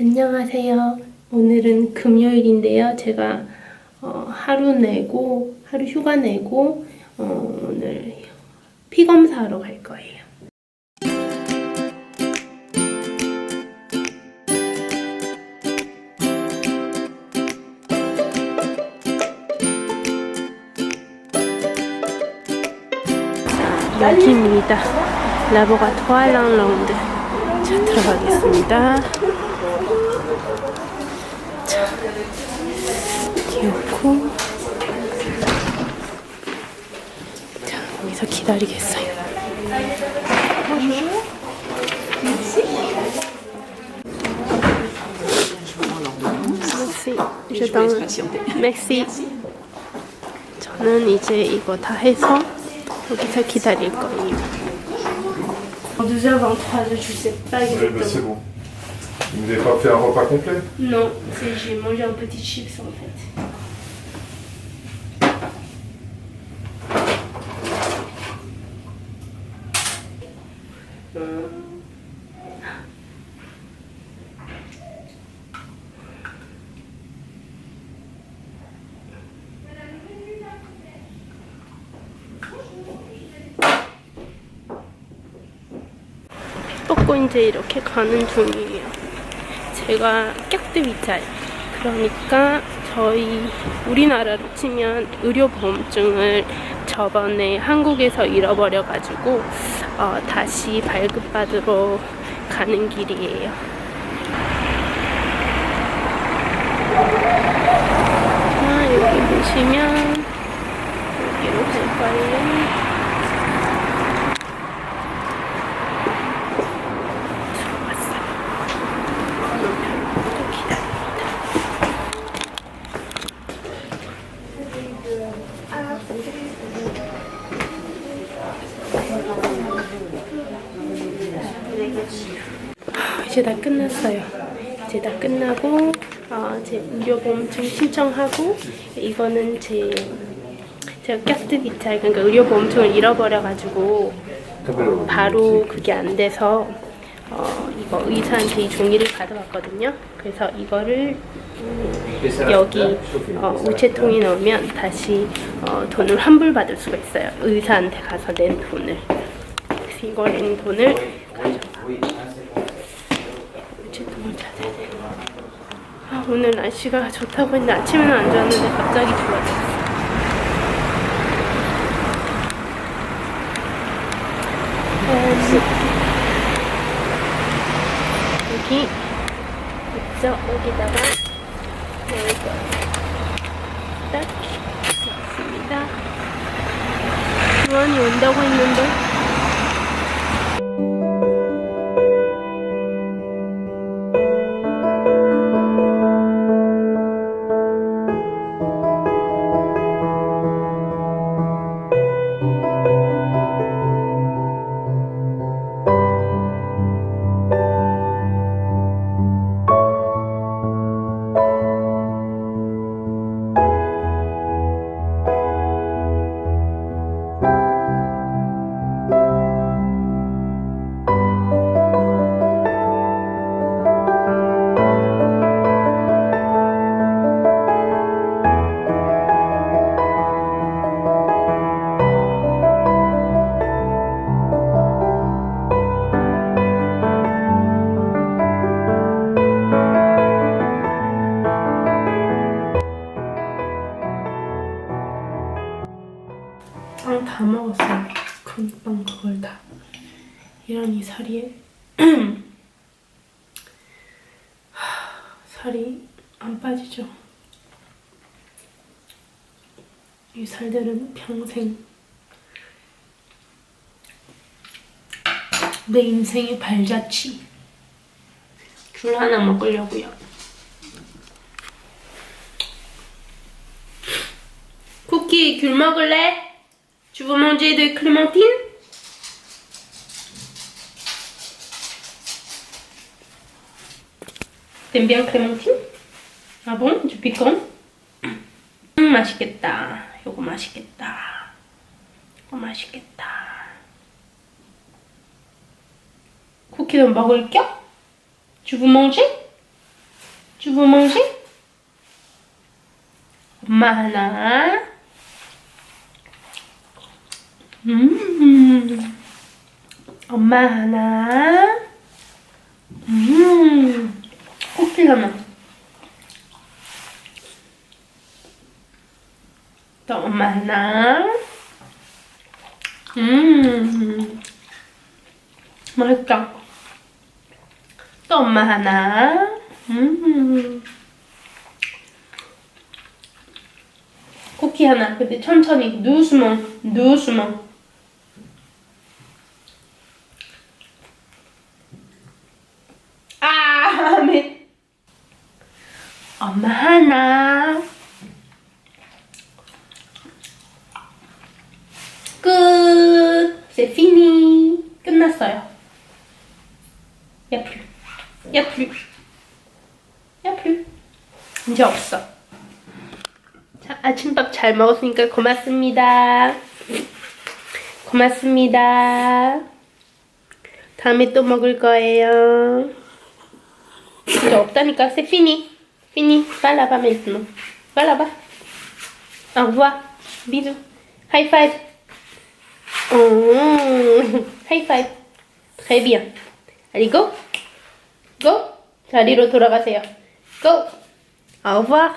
안녕하세요. 오늘은 금요일인데요. 제가 어, 하루 내고 하루 휴가 내고 어, 오늘 피 검사하러 갈 거예요. 자, 여기입니다. 라보가토아 랑라운드. 자, 들어가겠습니다. 자, 귀엽고. 자, 여기서 기다리겠어요. merci. Je donne. merci. 저는 이제 이거 다 해서 여기서 기다릴 거예요. 2h23, je sais pas exactement. bon. Vous n'avez pas fait un repas complet Non, c'est j'ai mangé un petit chips en fait. 뽑고 이제 이렇게 가는 중이에요. 제가 깍드 위자예요. 그러니까 저희 우리나라로 치면 의료보험증을 저번에 한국에서 잃어버려가지고 어, 다시 발급받으러 가는 길이에요. 자, 여기 보시면 여기로 갈 거예요. 이제 다 끝났어요. 이제 다 끝나고 어, 제 의료보험증 신청하고 이거는 제 제가 깍드 기차 그러니까 의료보험증을 잃어버려가지고 어, 바로 그게 안 돼서 어, 이거 의사한테 이 종이를 받아왔거든요. 그래서 이거를 음, 여기 어, 우체통에 넣으면 다시 어, 돈을 환불받을 수가 있어요. 의사한테 가서 낸 돈을. 그래서 이걸 낸 돈을 가져가. 우체통을 찾아야 돼. 아, 오늘 날씨가 좋다고 했는데 아침에는 안 좋았는데 갑자기 좋아졌어. 음, 여기 있죠? 여기다가 넣을. 딱 넣습니다. 주원이 온다고 했는데 살이 하, 살이 안 빠지죠. 이 살들은 평생 내 인생의 발자취. 귤 하나 먹으려고요. 쿠키 귤 먹을래? Manger de clémentine T'aimes bien clémentine Ah bon? Du piquant? 음, 맛있겠다. 이거 맛있겠다. 이거 맛있겠다. 쿠키도 먹을 veux manger? Tu veux manger? 엄마 하나. 음. 엄마 하나. 음. 하나. 또 하나. 음. 맛있다. 또 엄마 하나. 음. 쿠키 하나. 근데 천천히. doucement. doucement. 아, 네. 엄마 하나. 끝. C'est fini. 끝났어요. Y a plus. 이제 없어. 자, 아침밥 잘 먹었으니까 고맙습니다. 고맙습니다. 다음에 또 먹을 거예요. 이제 없다니까. Fini. Fini. Va là-bas maintenant. Va là-bas. Au revoir. Bisous. High five. Mmh. High five. Très bien. Allez, go. Go. Allez, retour à Go. Au revoir.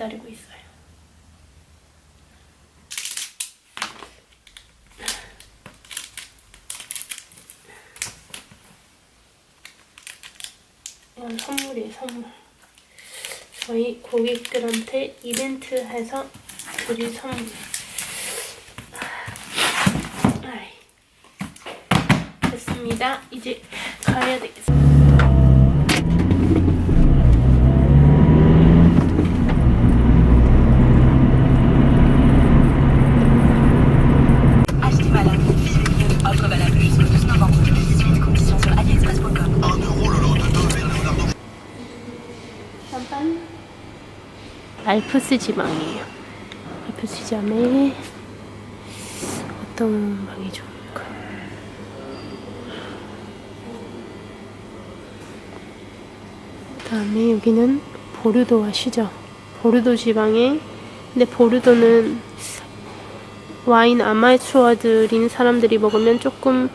기다리고 있어요. 이건 선물이에요, 선물. 저희 고객들한테 이벤트 해서 드릴 선물. 됐습니다. 이제 가야 되 알프스 지방이에요. 알프스 지방에 어떤 방이 좋을까? 그다음에 여기는 보르도 아시죠? 보르도 지방에 근데 보르도는 와인 아마추어들인 사람들이 먹으면 조금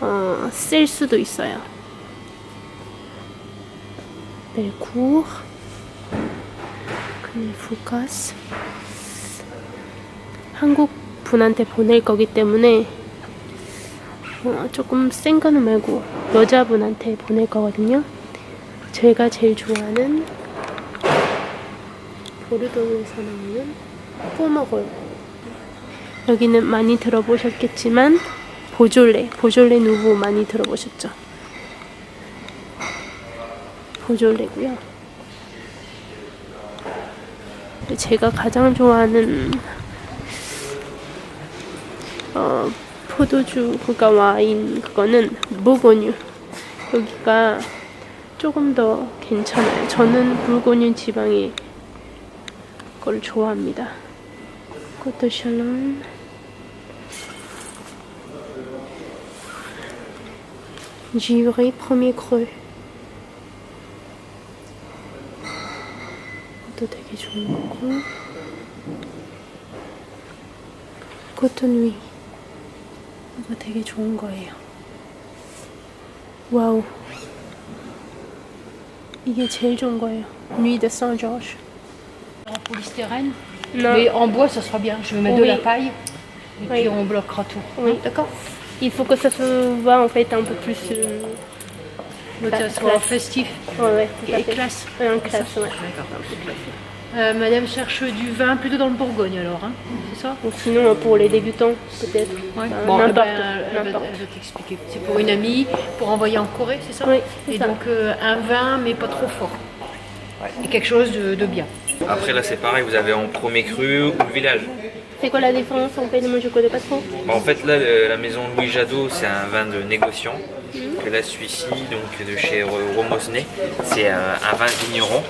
어, 쓸 수도 있어요. 멜쿠르 그네 후카스 한국 분한테 보낼 거기 때문에 어, 조금 센 거는 말고 여자분한테 보낼 거거든요. 제가 제일 좋아하는 보르도에서 나오는 꼬먹어요. 여기는 많이 들어보셨겠지만 보졸레, 보졸레 누구 많이 들어보셨죠? 보졸레고요. 제가 가장 좋아하는 어, 포도주 그러니까 와인 그거는 무고뉴 여기가 조금 더 괜찮아요. 저는 불고뉴 지방의 걸 좋아합니다. 코토 샬론 premier creux 또 되게 좋은 거고 코토누이 이거 되게 좋은 거예요 와우 이게 제일 좋은 거예요 Nuit de Saint-Georges En polystyrène, Non. mais en bois ça sera bien. Je vais mettre de Oui. la paille et Oui. puis on bloquera tout. Oui. D'accord Il faut que ça se voit en fait un peu plus euh, Ça sera festif ouais, ouais, tout à et fait. classe. Ouais, en classe, ouais. D'accord. Euh, madame cherche du vin plutôt dans le Bourgogne alors, hein c'est ça Ou sinon euh, pour les débutants peut-être Ouais. Euh, Bon, eh n'importe ben, elle va, n'importe. elle va t'expliquer. C'est pour une amie, pour envoyer en Corée, c'est ça Oui, Et ça. donc euh, un vin, mais pas trop fort. Et quelque chose de, de bien. Après là c'est pareil, vous avez en premier cru ou le village. C'est quoi la différence en fait? Moi je connais pas trop. Bah, en fait, là, le- la maison Louis Jadot, c'est un vin de négociant. Que là, celui-ci, donc de chez Ro- Romosnet, c'est un, un vin vigneron.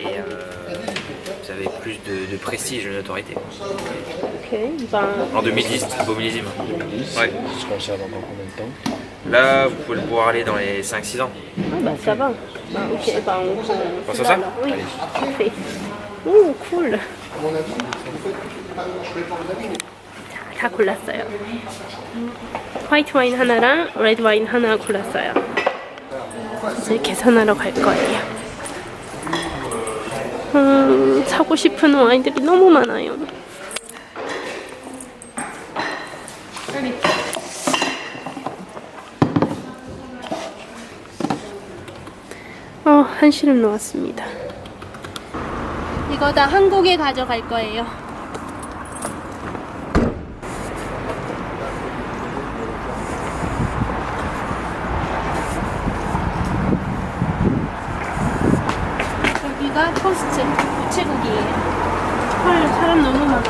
Et euh, vous avez plus de, de prestige, de notoriété. Ok, ben En 2010, c'est beau millésime. 2010. Ouais. Se conserve encore combien de temps? Là, vous pouvez le pouvoir aller dans les 5-6 ans. ah, bah ça va. Ben ok, ben on s'en sort alors. Oui, parfait. Ouh cool. 다 골랐어요. 화이트 와인 하나랑 레드 와인 하나 골랐어요. 이제 계산하러 갈 거예요. 음, 사고 싶은 와인들이 너무 많아요. 어, 한시름 놓았습니다. 이거 다 한국에 가져갈 거예요. 여기가 토스트 우체국이에요. 헐 사람 너무 많아.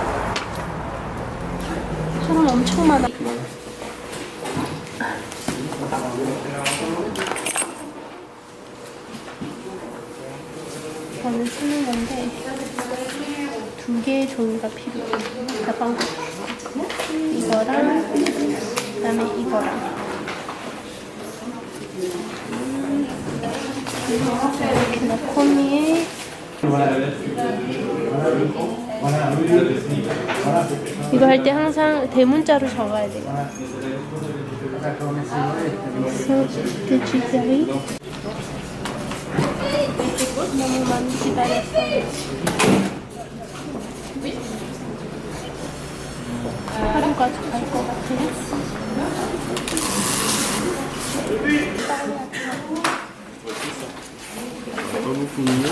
사람 엄청 많아. 저는 쓰는 건데 두 개의 종이가 필요해요. 가방 이거랑 그다음에 이거랑. 음, 이렇게 넣고 위에 이거 할 때 항상 대문자로 적어야 돼요. 디지털이 너무 많이 기다렸어요. 하루가 갈것 같아요. reconnu.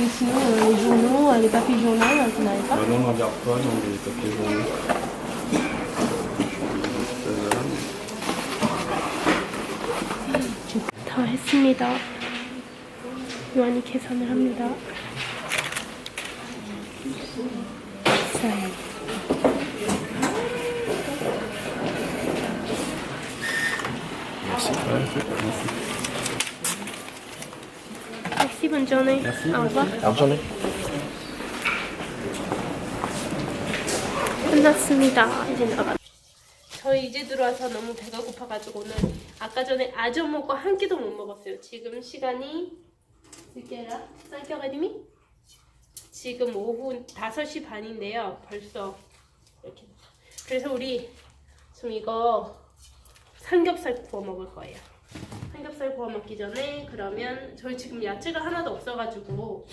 Et sinon, les journaux, les papiers journaux, vous n'avez pas Non, on ne regarde pas dans les papiers journaux. 다 했습니다. 요한이 계산을 합니다. 네. Merci. 10분 전에 알바 암전에 끝났습니다. 이제 나가. 저희 이제 들어와서 너무 배가 고파가지고는 아까 전에 아저 먹고 한 끼도 못 먹었어요. 지금 시간이 늦게라 쌍겨가님이 지금 오후 5시 반인데요. 벌써 이렇게. 그래서 우리 지금 이거 삼겹살 구워 먹을 거예요. 구워 먹기 전에 그러면 저희 지금 야채가 하나도 없어가지고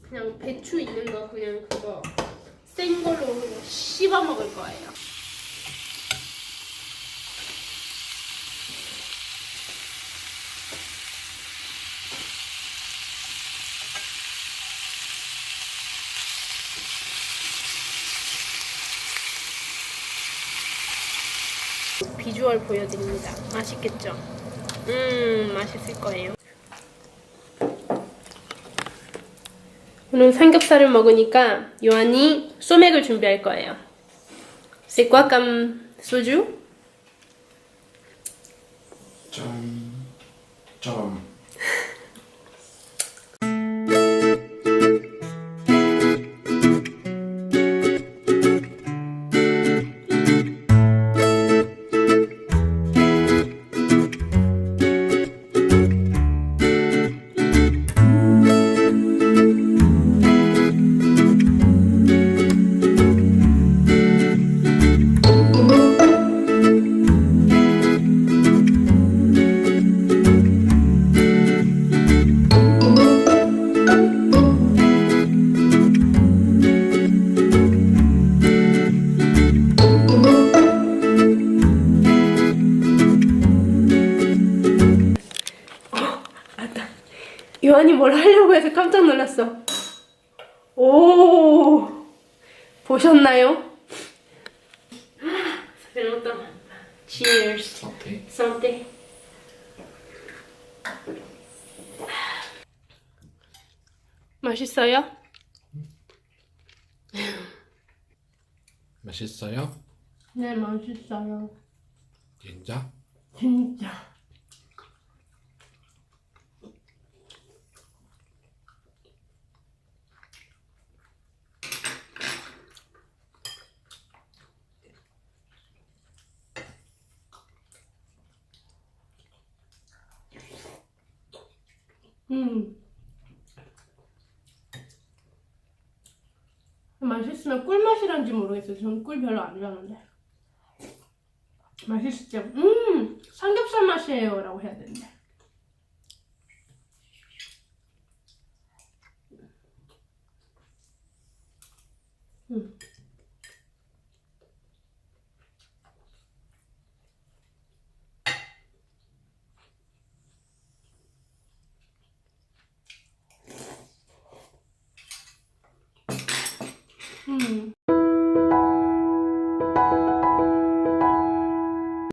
그냥 배추 있는 거 그냥 그거 센 걸로 씹어 먹을 거예요. 비주얼 보여드립니다. 맛있겠죠? 음, 맛있을 거예요. 오늘 삼겹살을 먹으니까 요한이 소맥을 준비할 거예요. Comme soju? 점. 점. 요한이 뭘 하려고 해서 깜짝 놀랐어. 오, 보셨나요? Cheers. Santé. santé. 맛있어요? 맛있어요? 네, 맛있어요. 진짜? 진짜. 음. 맛있으면 꿀맛이란지 모르겠어요. 저는 꿀 별로 안 좋아하는데. 맛있죠? 음! 삼겹살 맛이에요. 라고 해야 되는데.